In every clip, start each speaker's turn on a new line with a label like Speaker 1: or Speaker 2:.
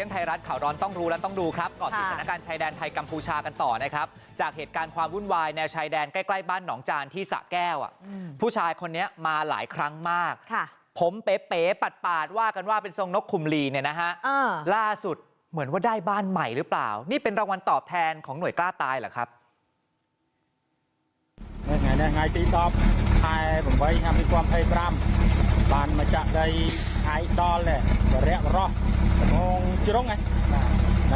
Speaker 1: ที่ยงไทยรัฐข่าวร้อนต้องรู้และต้องดูครับก่อน
Speaker 2: ติด
Speaker 1: สถานการณ์ชายแดนไทยกัมพูชากันต่อนะครับ จากเหตุการณ์ความวุ่นวายแนวชายแดนใกล้ๆบ้านหนองจานที่สะแก้วอะผู้ชายคนนี้มาหลายครั้งมาก ผมเป๋ๆปัดปาดว่ากันว่าเป็นทรงนกคุมลีเนี่ยนะฮะล่าสุดเหมือนว่าได้บ้านใหม่หรือเปล่า นี่เป็นรางวัลตอบแทนของหน่วยกล้าตายเหรอครับ
Speaker 3: ไงไงตีตอบไทยผมไว้ทำให้ความพยายามบ้านมาจากได้ไทยดอลเลยเรียกร้อง មងជ្រុងហ្នឹ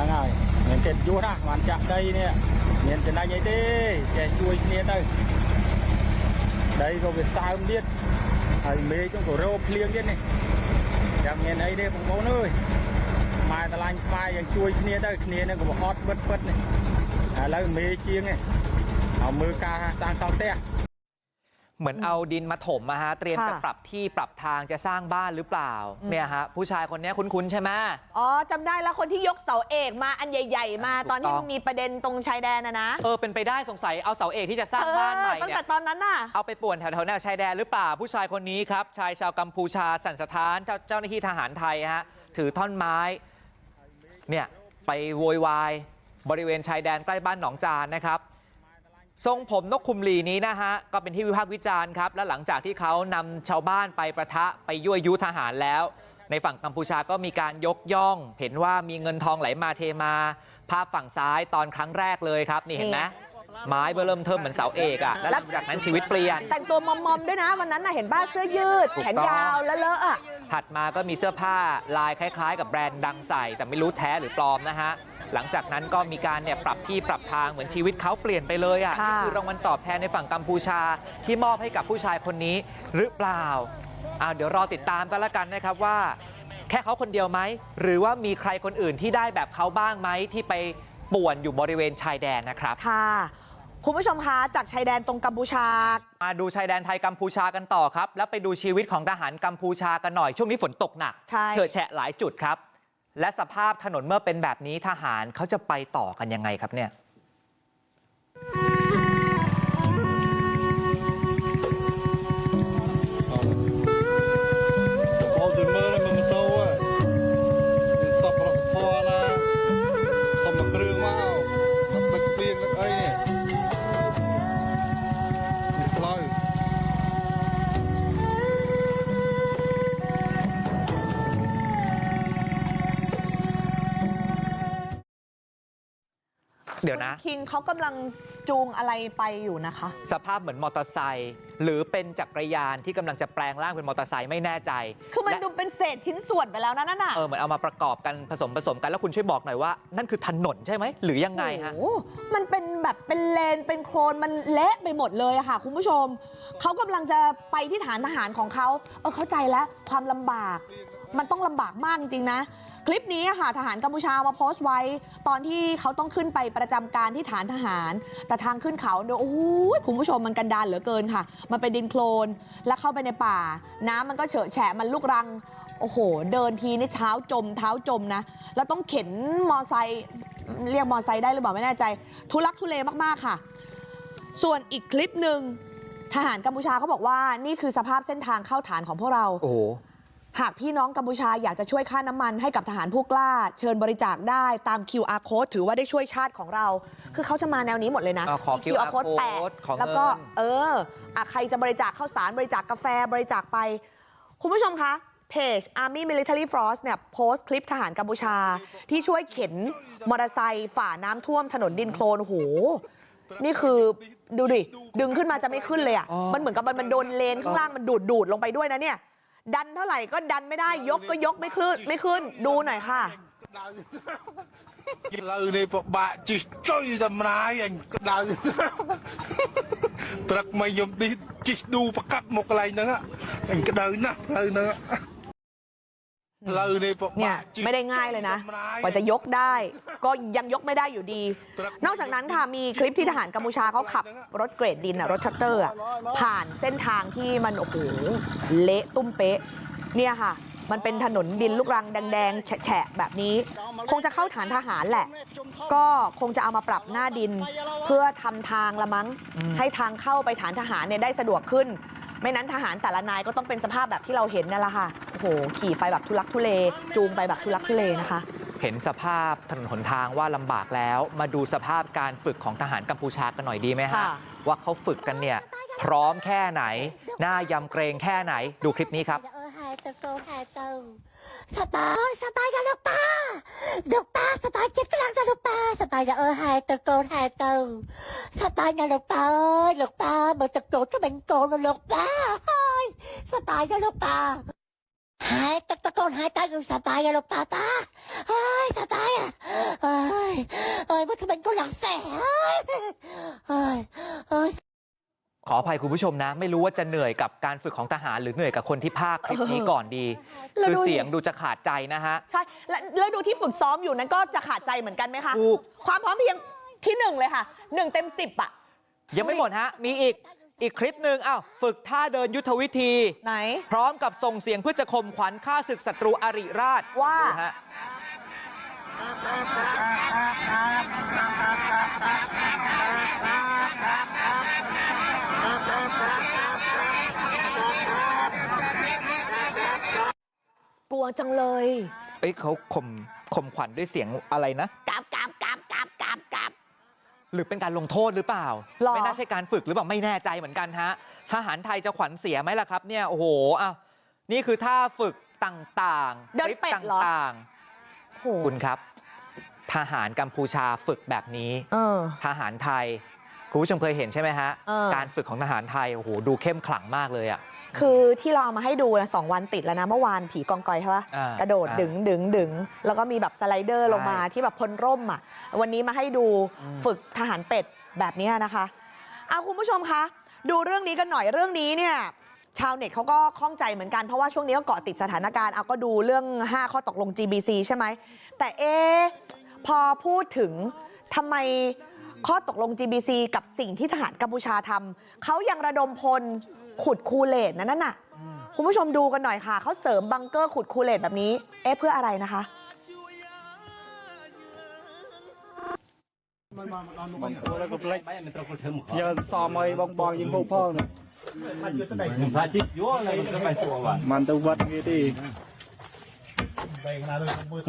Speaker 3: ងហើយមានចិត្តយួរណាបានចាក់ដីនេះមានចំណាយអីទេចេះជួយគ្នាទៅដីក៏វាសើមទៀតហើយមេឃក៏រោភ្លៀងទៀតនេះចាំមានអីទេបងប្អូនអើយម៉ែតឡាញ់ខ្មែរយើងជួយគ្នាទៅគ្នានឹងក៏ហត់បិទបិទនេះឥឡូវមេឃជាងឯងឲ្យមើលការសាងសង់ផ្ទះ เตี้ย
Speaker 1: เหมือนเอาดินมาถมอะฮะเตรียม
Speaker 2: ค่ะ
Speaker 1: จะปรับที่ปรับทางจะสร้างบ้านหรือเปล่าเนี่ยฮะผู้ชายคนเนี้ยคุ้นๆใช่ไหม
Speaker 2: อ๋อจำได้แล้วคนที่ยกเสาเอกมาอันใหญ่ ๆ มา
Speaker 1: ถูก
Speaker 2: ตอนที่
Speaker 1: ต้อง
Speaker 2: มันมีประเด็นตรงชายแดนนะนะ
Speaker 1: เออเป็นไปได้สงสัยเอาเสาเอกที่จะสร้าง
Speaker 2: เออ
Speaker 1: บ้านใหม่
Speaker 2: ตั้ง
Speaker 1: เนี่
Speaker 2: แต่
Speaker 1: ย
Speaker 2: ตอนนั้นน่ะ
Speaker 1: เอาไปป่วนแถวๆแนวชายแดนหรือเปล่าผู้ชายคนนี้ครับชายชาวกัมพูชาสันสถานเจ้าเจ้าหน้าที่ทหารไทยฮะถือท่อนไม้เนี่ยไปโวยวายบริเวณชายแดนใกล้บ้านหนองจานนะครับ ทรงผมนกคุมลีนี้นะฮะก็เป็นที่วิพากษ์วิจารณ์ครับและหลังจากที่เขานำชาวบ้านไปประทะไปยั่วยุทหารแล้ว ในฝั่งกัมพูชาก็มีการยกย่อง เห็นว่ามีเงินทองไหลมาเทมา ภาพฝั่งซ้ายตอนครั้งแรกเลยครับ นี่เห็นไหมไม้เบอร์เริ่มเทิมเหมือนเสาเอกอะและหลังจากนั้นชีวิตเปลี่ยน
Speaker 2: แต่งตัวมอมๆด้วยนะวันนั้นน่ะเห็นบ้าเสื้อยืด
Speaker 1: ถูก
Speaker 2: แขน
Speaker 1: ต้อง
Speaker 2: ยาวแล้วเลอะอะ
Speaker 1: ถัดมาก็มีเสื้อผ้าลายคล้าย ๆ กับแบรนด์ดังใส่แต่ไม่รู้แท้หรือปลอมนะฮะ หลังจากนั้นก็มีการเนี่ยปรับที่ปรับทางเหมือนชีวิตเขาเปลี่ยนไปเลยอะ
Speaker 2: ค่ะ
Speaker 1: นี่คือรางวัลตอบแทนในฝั่งกัมพูชาที่มอบให้กับผู้ชายคนนี้หรือเปล่าอ่าเดี๋ยวรอติดตามกันละกันนะครับว่า แค่เขาคนเดียวไหมหรือว่ามีใครคนอื่นที่ได้แบบเขาบ้างไหมที่ไปป่วนอยู่บริเวณชายแดนนะครับ
Speaker 2: ค่ะคุณผู้ชมคะจากชายแดนตรงกัมพูชา
Speaker 1: มาดูชายแดนไทยกัมพูชากันต่อครับ แล้วไปดูชีวิตของทหารกัมพูชากันหน่อยช่วงนี้ฝนตกหนัก
Speaker 2: ใช่
Speaker 1: เฉอะแฉะหลายจุดครับ และสภาพถนนเมื่อเป็นแบบนี้ทหารเขาจะไปต่อกันยังไงครับเนี่ย ดี๋ยวนะ
Speaker 2: คุณคิงเขากำลังจูงอะไรไปอยู่นะคะ
Speaker 1: สภาพเหมือนมอเตอร์ไซค์หรือเป็นจักรยานที่กำลังจะแปลงร่างเป็นมอเตอร์ไซค์ไม่แน่ใจ
Speaker 2: คือมัน
Speaker 1: และ
Speaker 2: ดูเป็นเศษชิ้นส่วนไปแล้วนะนั่นน่ะ
Speaker 1: เออเหมือนเอามาประกอบกันผสมผสมกันแล้วคุณช่วยบอกหน่อยว่า นั่นคือถนนใช่ไหมหรือยังไงฮะ
Speaker 2: โอ้โหมันเป็นแบบเป็นเลนเป็นโคลนมันเละไปหมดเลยอะค่ะ คุณผู้ชมเขากำลังจะไปที่ฐานทหารของเขาเออเข้าใจแล้วความลำบาก มันต้องลำบากมากจริงๆนะ คลิปนี้ค่ะทหารกัมพูชามาโพสต์ไว้ตอนที่เขาต้องขึ้นไปประจำการที่ฐานทหาร แต่ทางขึ้นเขาเนี่ยโอ้โหคุณผู้ชมมันกันดานเหลือเกินค่ะ มันเป็นดินโคลนแล้วเข้าไปในป่า น้ำมันก็เฉอะแฉะมันลูกรังโอ้โห เดินทีนี่เช้าจมเท้าจมนะ แล้วต้องเข็นมอไซค์เรียกมอไซค์ได้หรือเปล่าไม่แน่ใจ ทุลักทุเลมากๆค่ะ ส่วนอีกคลิปหนึ่งทหารกัมพูชาเขาบอกว่านี่คือสภาพเส้นทางเข้าฐานของพวกเรา
Speaker 1: โอ้โห
Speaker 2: หากพี่น้องกัมพูชาอยากจะช่วยค่าน้ำมันให้กับทหารผู้กล้าเชิญบริจาคได้ตาม QR code ถือว่าได้ช่วยชาติของเรา คือเขาจะมาแนวนี้หมดเลยนะ
Speaker 1: อ่าขอ
Speaker 2: มี
Speaker 1: QR code
Speaker 2: แปะ
Speaker 1: ขอเงิน
Speaker 2: แล้วก็เอออะใครจะบริจาคข้าวสารบริจาคกาแฟบริจาคไป คุณผู้ชมคะเพจ Army Military Force เนี่ยโพสต์คลิปทหารกัมพูชา ที่ช่วยเข็นมอเตอร์ไซค์ฝ่าน้ำท่วมถนนดินโคลนโอ้โหนี่คือดูดิดึงขึ้นมาจะไม่ขึ้นเลยอะ
Speaker 1: อ๋อ
Speaker 2: มันเหมือนกับมันมันโดนเลนข้างล่างมันดูดดูดลงไปด้วยนะเนี่ย ดันเท่าไหร่ก็ดันไม่ได้ยกก็ยกไม่ขึ้นไม่ขึ้นดูหน่อยค่ะ
Speaker 4: เราเนี่ยบะจิจ้อยทำร้ายอย่างดาวตรักไม่ยมดิจิดูประกับหมกอะไรนั่นอะอย่งกระดา
Speaker 2: วนะอะ
Speaker 4: ไรนั่นอะ
Speaker 2: เนี่ยไม่ได้ง่ายเลยนะกว่าจะยกได้ก็ยังยกไม่ได้อยู่ดี นอกจากนั้นค่ะมีคลิปที่ทหารกัมพูชาเขาขับรถเกรดดินรถชัตเตอร์ผ่านเส้นทางที่มันโอ้โหเละตุ้มเป๊ะเนี่ยค่ะ มันเป็นถนนดินลูกรังแดงๆแฉะแบบนี้ คงจะเข้าฐานทหารแหละ ก็คงจะเอามาปรับหน้าดิน เพื่อทำทางละมั้งให้ทางเข้าไปฐานทหารเนี่ยได้สะดวกขึ้น ไม่นั้นทหารแต่ละนายก็ต้องเป็นสภาพแบบที่เราเห็นนั่นแหละค่ะ หขี่ไปแบบทุลักทุเลจูงไปแบบทุลักทุเลนะคะ
Speaker 1: เห็นสภาพถนนหนทางว่าลำบากแล้ว มาดูสภาพการฝึกของทหารกัมพูชากันหน่อยดีไหมฮะ
Speaker 2: ค่ะ
Speaker 1: ว่าเขาฝึกกันเนี่ย พร้อมแค่ไหน หน้ายำเกรงแค่ไหนดูคลิปนี้ครับ
Speaker 5: เออหายตะโกหายเตาสตาร์สตาร์กันลูกตาลูกตาสตาร์เจ็ดกลางกันลูกตาสตาร์เออหายตะโกหายเตาสตาร์กันลูกตาลูกตาเมื่อตะโกก็เป็นโกนลูกตาเฮ้ยสตาร์กันลูกตา หายตะตะโกนหายตาอยู่สตาร์กันลูกตาตาเฮ้ยสตาร์อะเฮ้ยเฮ้ยมันเป็นโกอย่างแสบเฮ้ยเฮ้ยเฮ้ย
Speaker 1: ขออภัยคุณผู้ชมนะ ไม่รู้ว่าจะเหนื่อยกับการฝึกของทหารหรือเหนื่อยกับคนที่ภาคคลิปนี้ก่อนดี
Speaker 2: แล้ว
Speaker 1: คือ
Speaker 2: ดูดิ
Speaker 1: เสียงดูจะขาดใจนะฮะ
Speaker 2: ใช่แล้วแล้วดูที่ฝึกซ้อมอยู่นั้นก็จะขาดใจเหมือนกันไหมคะ
Speaker 1: ถูก
Speaker 2: ความพร้อมเพรียงที่หนึ่งเลยค่ะหนึ่งเต็มสิบอะ
Speaker 1: ยังไม่หมดฮะ มีอีก อีกคลิปหนึ่งอ้าวฝึกท่าเดินยุทธวิธี
Speaker 2: ไหน
Speaker 1: พร้อมกับส่งเสียงเพื่อจะข่มขวัญฆ่าศึกศัตรูอริราช
Speaker 2: ว่า
Speaker 1: ดูฮะ
Speaker 2: กลัวจังเลย
Speaker 1: เอ้ยเขาข่มข่มขวัญด้วยเสียงอะไรนะ
Speaker 2: กับกับกับกับกับกับ
Speaker 1: หรือเป็นการลงโทษหรือเปล่า
Speaker 2: หรอ
Speaker 1: ไม่น่าใช่การฝึกหรือเปล่าไม่แน่ใจเหมือนกันฮะทหารไทยจะขวัญเสียไหมล่ะครับเนี่ยโอ้โหอ้าวนี่คือท่าฝึกต่างๆ
Speaker 2: เดิน
Speaker 1: คลิป
Speaker 2: เป็ด
Speaker 1: ต
Speaker 2: เหรอ่า
Speaker 1: ง
Speaker 2: โห
Speaker 1: ๆคุณครับ ทหารกัมพูชาฝึกแบบนี้
Speaker 2: เออ
Speaker 1: ทหารไทยคุณผู้ชมเคยเห็นใช่ไหมฮะ
Speaker 2: เออ
Speaker 1: การฝึกของทหารไทยโอ้โหดูเข้มขลังมากเลยอะ
Speaker 2: คือที่เราเอามาให้ดูนะสองวันติดแล้วนะเมื่อวานผีกองกอยใช่ปะ
Speaker 1: อ่าก
Speaker 2: ระโดด
Speaker 1: อ่า
Speaker 2: ดึงดึงดึงแล้วก็มีแบบสไลเดอร์
Speaker 1: ใช่
Speaker 2: ลงมาที่แบบพ้นร่มอะวันนี้มาให้ดูฝึกทหารเป็ดแบบนี้นะคะเอาคุณผู้ชมคะดูเรื่องนี้กันหน่อยเรื่องนี้เนี่ยชาวเน็ตเขาก็ข้องใจเหมือนกันเพราะว่าช่วงนี้ก็เกาะติดสถานการณ์เอาก็ดูเรื่อง 5 ข้อตกลง GBC ใช่ไหมแต่เอะพอพูดถึงทำไมข้อตกลง GBC กับสิ่งที่ทหารกัมพูชาทำเขายังระดมพล ขุดคูเลสนั้นน่ะคุณผู้ชมดูกันหน่อยค่ะเขาเสริมบังเกอร์ขุดคูเลสแบบนี้เอ๊ะเพื่ออะไรนะคะ
Speaker 3: ยืนซอมไอ้บองบองยิงพวกพ่อเนี่ยมันตะวัดงี้ดิ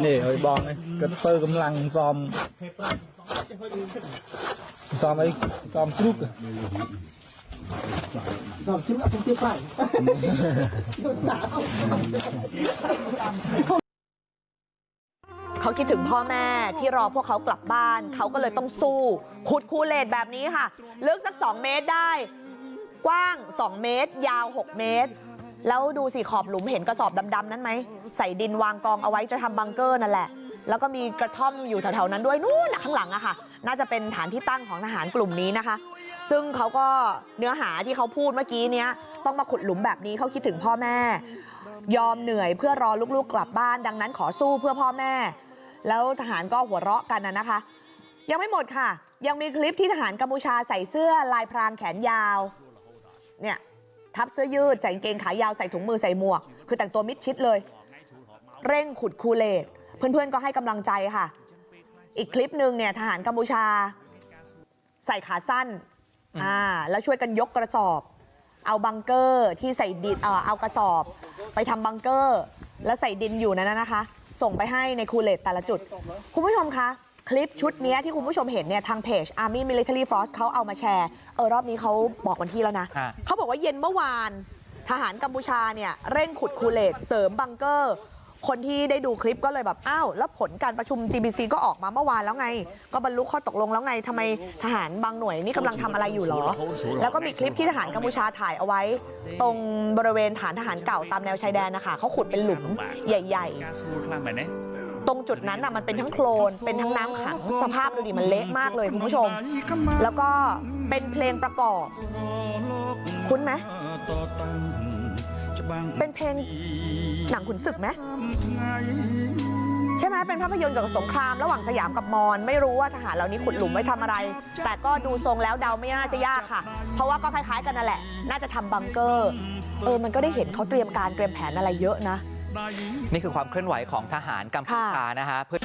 Speaker 3: นี่ไอ้บ
Speaker 6: องไอ้กระเตอร์กำลั
Speaker 3: งซอมซอมไอ้ซอมครุกอะ สอบชิ้เอาเป็ตี้ยไปสาว
Speaker 2: เขาคิดถึงพ่อแม่ที่รอพวกเขากลับบ้าน เขาก็เลยต้องสู้ขุดคูเลตแบบนี้ค่ะ ลึกสัก 2 เมตรได้ กว้าง 2 เมตร ยาว 6 เมตร แล้วดูสิขอบหลุมเห็นกระสอบดำๆนั้นไหม ใส่ดินวางกองเอาไว้จะทำบังเกอร์นั่นแหละ แล้วก็มีกระท่อมอยู่แถวๆนั้นด้วยนู่นข้างหลังอะค่ะ น่าจะเป็นฐานที่ตั้งของทหารกลุ่มนี้นะคะ ซึ่งเขาก็เนื้อหาที่เขาพูดเมื่อกี้เนี้ยต้องมาขุดหลุมแบบนี้เขาคิดถึงพ่อแม่ ยอมเหนื่อยเพื่อรอลูกๆกลับบ้านดังนั้นขอสู้เพื่อพ่อแม่ แล้วทหารก็หัวเราะกันนะนะคะ ยังไม่หมดค่ะ ยังมีคลิปที่ทหารกัมพูชาใส่เสื้อลายพรางแขนยาวเนี่ยทับเสื้อยืดใส่กางเกงขายาวใส่ถุงมือใส่หมวก คือแต่งตัวมิดชิดเลย เร่งขุดคูเลตเพื่อนๆก็ให้กำลังใจค่ะ อีกคลิปหนึ่งเนี่ยทหารกัมพูชา ใส่ขาสั้น อ่าแล้วช่วยกันยกกระสอบ เอาบังเกอร์ที่ใส่ดินเอ่อเอากระสอบ ไปทำบังเกอร์ แล้วใส่ดินอยู่นั้นนะคะ ส่งไปให้ในคูเลตแต่ละจุด คุณผู้ชมคะคลิปชุดเนี้ยที่คุณผู้ชมเห็นเนี่ยทางเพจ Army Military Force เขาเอามาแชร์เออรอบนี้เขาบอกวันที่แล้วนะ
Speaker 1: ฮะ
Speaker 2: เขาบอกว่าเย็นเมื่อวาน ทหารกัมพูชาเนี่ยเร่งขุดคูเลตเสริมบังเกอร์ คนที่ได้ดูคลิปก็เลยแบบอ้าวแล้วผลการประชุม GBC ก็ออกมาเมื่อวานแล้วไง ก็บรรลุข้อตกลงแล้วไงทำไมทหารบางหน่วยนี่กำลังทำอะไรอยู่หรอ แล้วก็มีคลิปที่ทหารกัมพูชาถ่ายเอาไว้ ตรงบริเวณฐานทหารเก่าตามแนวชายแดนนะคะเขาขุดเป็นหลุมใหญ่ ๆ ตรงจุดนั้นน่ะมันเป็นทั้งโคลนเป็นทั้งน้ำขังสภาพดูดิมันเละมากเลยคุณผู้ชม แล้วก็เป็นเพลงประกอบ คุ้นไหม เป็นเพลง หนังขุนศึกไหมใช่ไหมเป็นภาพยนตร์เกี่ยวกับสงครามระหว่างสยามกับมอญไม่รู้ว่าทหารเหล่านี้ขุดหลุมไว้ทำอะไร แต่ก็ดูทรงแล้วเดาไม่น่าจะยากค่ะ เพราะว่าก็คล้ายๆกันนั่นแหละ น่าจะทำบังเกอร์เออมันก็ได้เห็นเขาเตรียมการเตรียมแผนอะไรเยอะนะ
Speaker 1: นี่คือความเคลื่อนไหวของทหารกัมพูชานะฮะเพื่อ